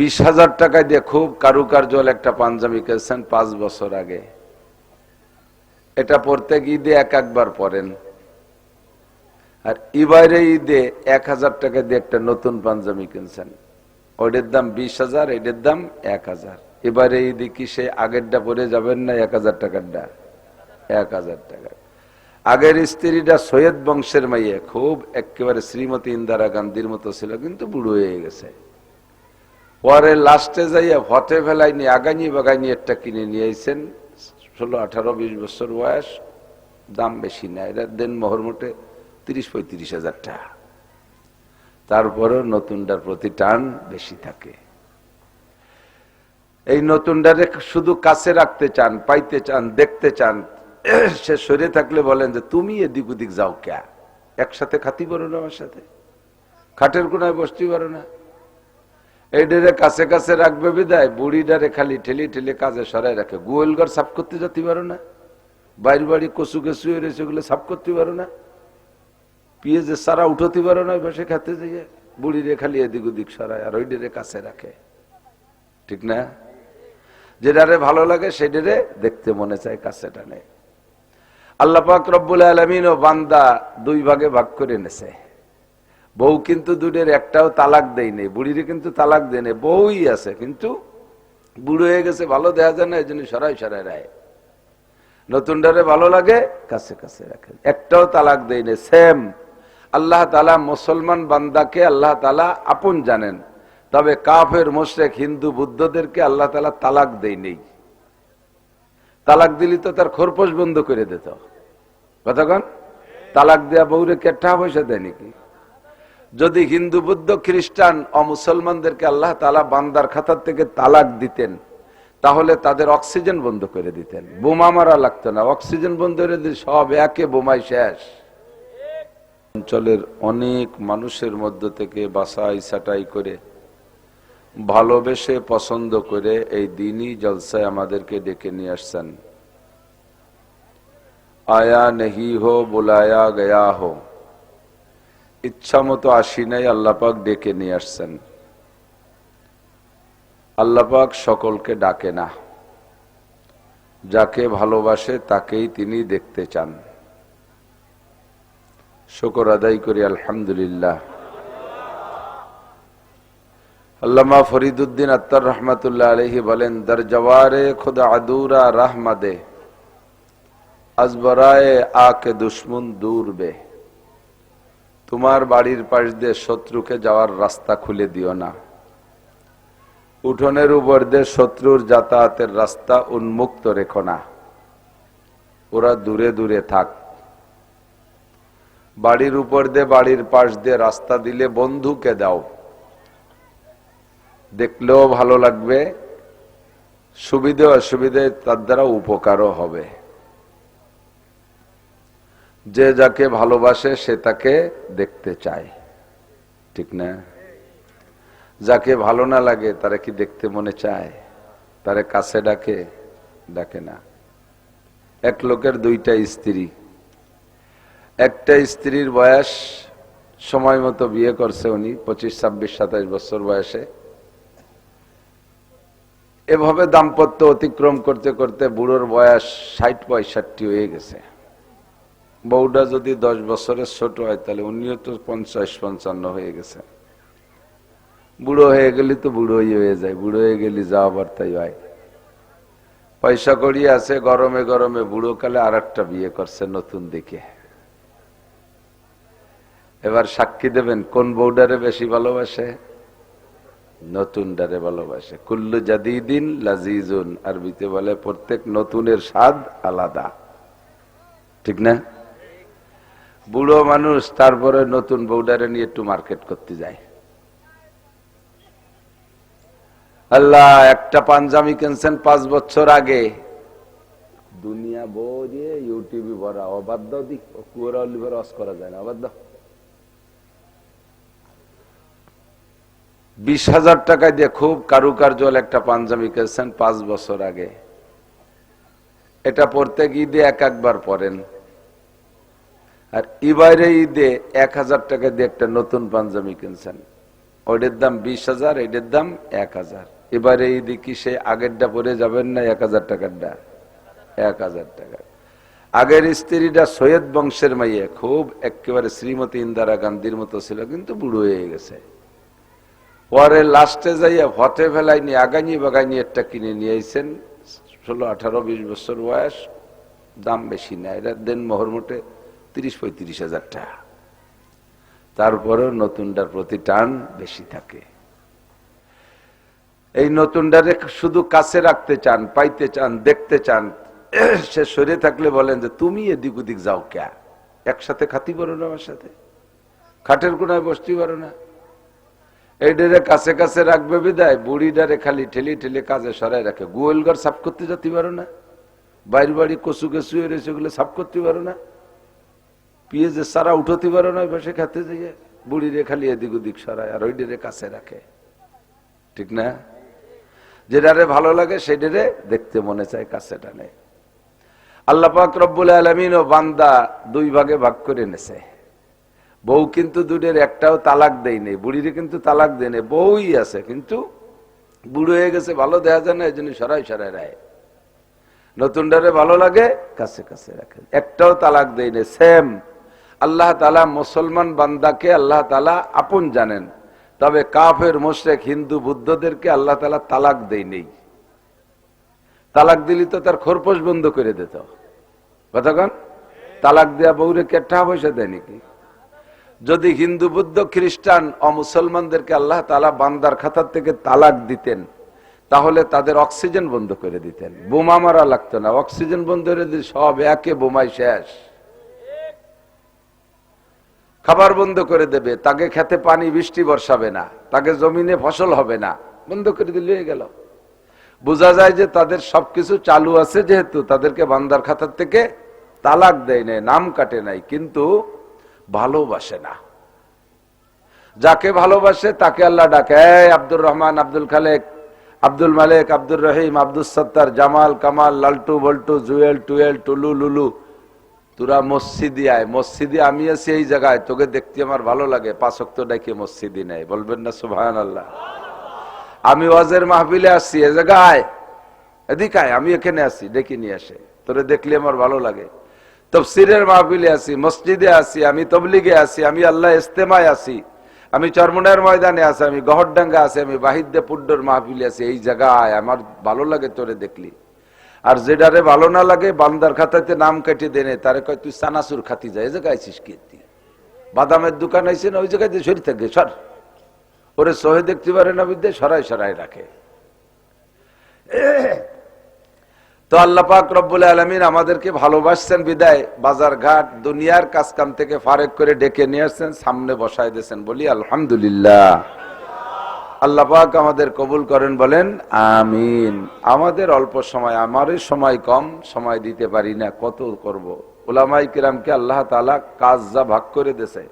বিশ হাজার টাকায় দিয়ে খুব কারুকার্যল একটা পাঞ্জাবি কিনছেন পাঁচ বছর আগে। এটা পড়তে ঈদে এক একবার পরেন। আর এবারে ঈদে এক হাজার টাকা দিয়ে একটা নতুন পাঞ্জাবি কিনছেন। ওইটার দাম বিশ হাজার, এটার দাম এক হাজার। এবারে ঈদে কি সে আগেরটা পরে যাবেন না এক হাজার টাকারটা? এক হাজার টাকা। আগের স্ত্রীটা সৈয়দ বংশের মাইয়ে, খুব একেবারে শ্রীমতী ইন্দিরা গান্ধীর মতো ছিল, কিন্তু বুড়ো হয়ে গেছে। পরে লাস্টে যাইয়া হটে ফেলাইনি আগানি বাগানি একটা কিনে নিয়ে আইছেন। ষোলো, আঠারো, বিশ বছর বয়স, দাম বেশি না। এটা দেন মোহর মোটে তিরিশ, পঁয়ত্রিশ হাজার টাকা। তারপরেও নতুনটার প্রতি টান বেশি থাকে। এই নতুনটারে শুধু কাছে রাখতে চান, পাইতে চান, দেখতে চান, সে সরে থাকলে বলেন যে, তুমি এদিক ওদিক যাও ক্যা? একসাথে খাতি পারো না আমার সাথে? খাটের কোনায় বসতে পারো না? এই ডেরে কাছে কাছে রাখবে বিদায় বুড়ি ডারে খালি ঠেলি ঠেলি কাজে সরাই রাখে। গোয়েলঘর সাফ করতে যেতে পারো না? বাইর বাড়ি কচু কেসু রয়েছে সাফ করতে পারো না? পিঁয়াজের সারা উঠতে পারো না বসে খেতে যাইয়ে বুড়ি রে খালি এদিক ওদিক সরায় আর ওই ডেরে কাছে রাখে। ঠিক না? যেটারে ভালো লাগে সেটারে দেখতে মনে চায় কাছে টানে। আল্লাপাক রব্বুল আলমিন ও বান্দা দুই ভাগে ভাগ করে নেছে। বউ কিন্তু দুটের একটাও তালাক দেয়নি বুড়িরে কিন্তু তালাক দেয়নি বউই আছে, কিন্তু বুড়ো হয়ে গেছে, ভালো দেওয়া যায় না, এই জন্য সরাই সরাই রায়। নতুন নতুনটারে ভালো লাগে, কাছে কাছে রাখে। একটাও তালাক দেয়নি সেম আল্লাহ তালা মুসলমান বান্দাকে আল্লাহ তালা আপন জানেন, তবে কাফের মোশেক হিন্দু, বুদ্ধদেরকে আল্লাহ তালা তালাক দেয় নেই। তালাক দিলি তো তার খোরপোশ বন্ধ করে দিত। কথা কতক্ষণ তালাক দেয়া বউরে কেট্টা পয়সা দেয় নাকি? যদি হিন্দু, বুদ্ধ, খ্রিস্টান অমুসলমানদেরকে আল্লাহ তালা বান্দার খাতার থেকে তালাক দিতেন, তাহলে তাদের অক্সিজেন বন্ধ করে দিতেন। বোমা মারা লাগতো না। অক্সিজেন বন্ধ করে দিতে সব একে বোমাই শেষ। অঞ্চলের অনেক মানুষের মধ্য থেকে বাসাই সাটাই করে, ভালোবেসে পছন্দ করে এই দিনই জলসায় আমাদেরকে ডেকে নিয়ে আসছেন। আয়া নেহি হো, বুলায়া গয়া হো। ইচ্ছা মতো আসি নাই আল্লাপাক ডেকে নিয়ে আসছেন। আল্লাপাক সকলকে ডাকে না। যাকে ভালোবাসে তাকেই তিনি দেখতে চান। শকর আদায় করি, আলহামদুলিল্লাহ। আল্লামা ফরিদুদ্দিন আত্মার রহমাতুল্লাহ আলহি বলেন, দর জওয়ারে খুদ আদুরা রাহমাদে আজবরায়ে আকে দুশ্মন দূর বে। তোমার বাড়ির পাশ দিয়ে শত্রুকে যাওয়ার রাস্তা খুলে দিও না। উঠোনের উপর দিয়ে শত্রুর যাতায়াতের রাস্তা উন্মুক্ত রেখো না। ওরা দূরে দূরে থাক। বাড়ির উপর দিয়ে বাড়ির পাশ দিয়ে রাস্তা দিলে বন্ধুকে দাও। দেখলেও ভালো লাগবে, সুবিধে অসুবিধে তার দ্বারা উপকারও হবে। যে যাকে ভালোবাসে, সে তাকে দেখতে চায়। ঠিক না? যাকে ভালো না লাগে, তারা কি দেখতে মনে চায়? তারা কাছে ডাকে ডাকে না। এক লোকের দুইটা স্ত্রী। একটা স্ত্রীর বয়স সময় মতো বিয়ে করছে উনি, পঁচিশ, ছাব্বিশ সাতাশ বছর বয়সে। এভাবে দাম্পত্য অতিক্রম করতে করতে বুড়োর বয়স ষাট, পঁয়ষট্টি হয়ে গেছে। বউটা যদি দশ বছরের ছোট হয়, তাহলে উনিও তো পঞ্চাশ, পঞ্চান্ন হয়ে গেছে। বুড়ো হয়ে গেলি তো বুড়োই হয়ে যায়, বুড়ো হয়ে গেলি যা আবার তাই হয়। পয়সা করি আছে, গরমে গরমে বুড়ো কালে আর একটা বিয়ে করছে নতুন দিকে এবার সাক্ষী দেবেন, কোন বউডারে বেশি ভালোবাসে? নতুন ডারে ভালোবাসে। কুল্লু জাদিদিন লাজিজুন, আরবিতে বলে, প্রত্যেক নতুনের স্বাদ আলাদা। ঠিক না? বুড়ো মানুষ, তারপরে নতুন বউডারে নিয়ে একটু মার্কেট করতে যায়। আল্লাহ, একটা পাঞ্জাবি কিনছেন পাঁচ বছর আগে। দুনিয়া দিয়ে ইউটিউবে ভরা, অবাধ্য দিক কুয়ারা অস করা যায় না, অবাধ্য। বিশ হাজার টাকা দিয়ে খুব কারুকার্যল একটা পাঞ্জাবি কিনছেন পাঁচ বছর আগে। এটা পড়তে গিয়ে দিয়ে এক একবার পরেন আর এবারে ঈদে এক হাজার টাকা দিয়ে একটা নতুন পাঞ্জাবি কিনছেন। ওইটার দাম বিশ হাজার, এটার দাম এক হাজার। এবারে ঈদে দেখি সে আগেরটা পরে যাবেন না এক হাজার টাকারটা এক হাজার টাকা। আগের স্ত্রীটা সৈয়দ বংশের মাইয়ে, খুব একেবারে শ্রীমতী ইন্দিরা গান্ধীর মতো ছিল, কিন্তু বুড়ো হয়ে গেছে। পরে লাস্টে যাইয়া হটে ফেলাই নিয়ে আগানি বাগানি একটা কিনে নিয়ে আইছেন। ষোলো, আঠারো, বিশ বছর বয়স, দাম বেশি না এটা দেন মোহর মোটে তিরিশ পঁয়ত্রিশ হাজার টাকা। তারপরেও নতুনটার প্রতি টান বেশি থাকে। এই নতুনটারে শুধু কাছে রাখতে চান, পাইতে চান, দেখতে চান, সে সরে থাকলে বলেন যে, তুমি এদিক ওদিক যাও ক্যা? একসাথে খাতি পারো না আমার সাথে। খাটের কোনায় বসতে পারো না। এই ডেরে কাছে কাছে রাখবে বিদায় বুড়ি ডারে খালি ঠেলি ঠেলে কাজে সরাই রাখে। গোয়েলঘর সাফ করতে যেতে পারো না? বাইর বাড়ি কচু কেসু রয়েছে ওগুলো সাফ করতে পারো না? পিঁয়াজের সারা উঠতে পারো না, বসে খেতে যাইয়ে বুড়ি রে খালি এদিক ওদিক সরায়, আর ওই ডেরে কাছে রাখে। ঠিক না? যেটারে ভালো লাগে সেটারে দেখতে মনে চায় কাছে টানে আল্লাহ পাক রব্বুল আলমিন ও বান্দা দুই ভাগে ভাগ করে নেছে। বউ কিন্তু দুটের একটাও তালাক দেয় নেই, বুড়িরে কিন্তু তালাক দেয় নেই, বউই আছে কিন্তু বুড়ো হয়ে গেছে, ভালো দেখা যায় না এই জন্য সরাই সরাই রায়। নতুনটারে ভালো লাগে, কাছে কাছে রাখে। একটাও তালাক দেয় নেই সেম আল্লাহ তালা মুসলমান বান্দাকে আল্লাহ তালা আপন জানেন। তবে কাফের মোশেক হিন্দু, বুদ্ধদেরকে আল্লাহ তালা তালাক দেয় নেই। তালাক দিলি তো তার খোরপোশ বন্ধ করে দিত। কতক্ষণ তালাক দেয়া বউরে কে টাকা পয়সা দেয় নাকি? যদি হিন্দু, বুদ্ধ, খ্রিস্টান ও মুসলমানদেরকে আল্লাহ তালা বান্দার খাতার থেকে তালাক দিতেন, তাহলে তাদের অক্সিজেন বন্ধ করে দিতেন। বোমা মারা লাগতো না। অক্সিজেন বন্ধ করে দিলে সব একে বোমাই শেষ। খাবার বন্ধ করে দেবে, তাকে খেতে পানি, বৃষ্টি বর্ষাবে না, তাকে জমিনে ফসল হবে না, বন্ধ করে দিলে গেল। বোঝা যায় যে তাদের সবকিছু চালু আছে যেহেতু, তাদেরকে বান্দার খাতার থেকে তালাক দেয় নাই, নাম কাটে নাই, কিন্তু ভালোবাসে না। যাকে ভালোবাসে তাকে আল্লাহ ডাকে আব্দুর রহমান, আব্দুল খালেক, আব্দুল মালেক, আব্দুর রহিম আব্দুল সত্তার, জামাল, কামাল, লালটু, বল্টু, জুয়েল, টুয়েল, টুলু, লুলু। তোরা মসজিদি আয় মসজিদে আমি আছি এই জায়গায়, তোকে দেখতে আমার ভালো লাগে। পাঁচক তো ডাকে মসজিদি নেয় বলবেন না সুভান আল্লাহ আমি ওয়াজের মাহফিলে আসছি এ জায়গায়। এদিকে আয় আমি এখানে আসি ডেকে নিয়ে আসে। তোরে দেখলে আমার ভালো লাগে। তফসিরের মাহফিলে আসি মসজিদে আসি আমি তবলিগে আসি আমি আল্লাহ ইস্তেমায় আসি আমি চরমনের ময়দানে আছি, আমি গহরডাঙ্গা আছি, আমি বাহিদ্দে পুড্ডর মাহফিলে আছি, এই জায়গায়। আমার ভালো লাগে তোরে দেখলি। আর যেটারে ভালো না লাগে, বান্দার খাতাতে নাম কেটে দেনে তারে কয়, তুই সানাসুর খাতি যায়। এই জায়গায় আছিস কি বাদামের দোকান আইসে না, ওই জায়গায় সরি থাকে সর। ওরে সহে দেখতে পারে না বিদ্যে সরাই সরাই রাখে। তো আল্লাহ পাক রব্বুল আলমিন আমাদেরকে ভালোবাসছেন বিদায়। বাজার ঘাট দুনিয়ার কাজ কাম থেকে ফারেক করে ডেকে নিয়ে আসছেন, সামনে বসাই দিয়েছেন, বলি আলহামদুলিল্লাহ। আল্লাহ পাক আমাদের কবুল করেন বলেন, আমিন। আমাদের অল্প সময়, আমারই সময় কম, সময় দিতে পারি না, কত করব। ওলামাই কিরামকে আল্লাহ তালা কাজ যা ভাগ করে দিয়েছে।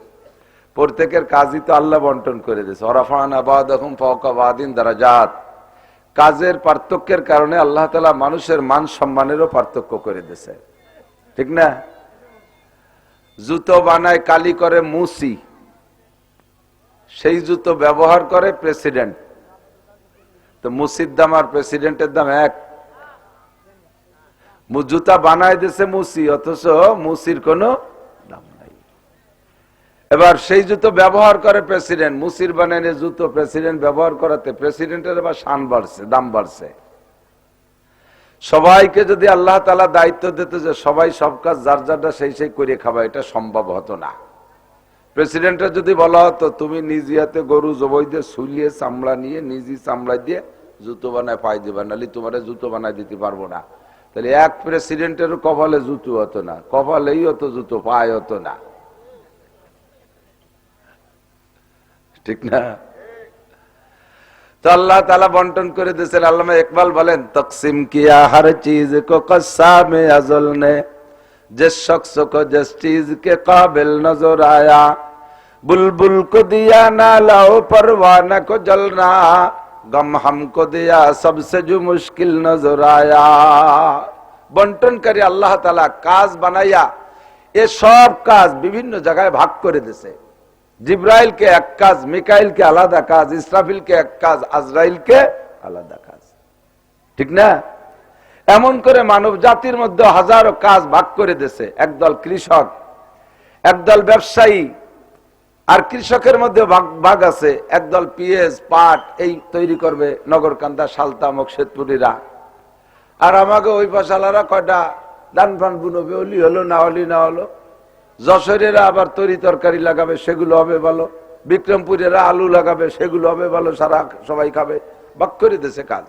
প্রত্যেকের কাজই তো আল্লাহ বন্টন করে দিয়েছে। হরাফান আবাদ এখন ফকাবাদিন দ্বারা জাত কাজের পার্থক্যের কারণে আল্লাহ তালা মানুষের মান সম্মানেরও পার্থক্য করে দিয়েছে। ঠিক না? জুতো বানায়, কালি করে, মুসি। সেই জুতো ব্যবহার করে প্রেসিডেন্ট। তো মুসির দাম আর প্রেসিডেন্টের দাম এক। জুতা বানায় দিছে মুসি, অথচ মুসির কোনো দাম নাই। এবার সেই জুতো ব্যবহার করে প্রেসিডেন্ট, মুসির বানায় জুতো প্রেসিডেন্ট ব্যবহার করাতে প্রেসিডেন্টের এবার শান বাড়ছে, দাম বাড়ছে। সবাইকে যদি আল্লাহ তালা দায়িত্ব দিত যে সবাই সব কাজ, যার যারটা সেই সেই করে খাবা এটা সম্ভব হতো না। প্রেসিডেন্টের যদি বলা হতো, তুমি নিজ ইয়াতে গরু জবই দিয়ে শুলিয়ে চামড়া নিয়ে, নিজই চামড়া দিয়ে জুতো বানায় পাই দিবা, নাহলে তোমার জুতো বানায় দিতে পারব না। তাহলে এক প্রেসিডেন্টের কপালে জুতো হতো না, কপালেই হতো জুতো পায়ে হতো না। ঠিক না? তো আল্লাহ তালা বন্টন করে দিয়েছেন আল্লাহ ইকবাল বলেন, তকসিম কিয়া, হর চিজ কো কসা মে আজল নে। जिस शख्स को जिस चीज के काबिल नजर आया बुलबुल को दिया ना लाओ परवाना को जलना गम हमको दिया सबसे जो मुश्किल नजर आया বন্টন করে আল্লাহ তালা কাজ বানাইয়া এ সব কাজ বিভিন্ন জায়গায় ভাগ করে দিছে জিব্রাইলকে এক কাজ মিকাইলকে আলাদা কাজ ইসরাফিলকে এক কাজ আজরাইলকে আলাদা কাজ ঠিক না এমন করে মানব জাতির মধ্যে হাজারো কাজ ভাগ করে দিছে একদল কৃষক, একদল ব্যবসায়ী, আর কৃষকের মধ্যে ভাগ ভাগ আছে। একদল পিএস, পাট, এই তৈরি করবে নগরকান্দা, সালতা মকশেদপুরীরা আর আমাকে ওই পাশালারা কয়টা দান ফান বুনবে, অলি হলো, না হলি, না হলো। যশোরেরা আবার তরি তরকারি লাগাবে, সেগুলো হবে ভালো। বিক্রমপুরেরা আলু লাগাবে, সেগুলো হবে ভালো, সারা সবাই খাবে। বাক করে দিছে কাজ।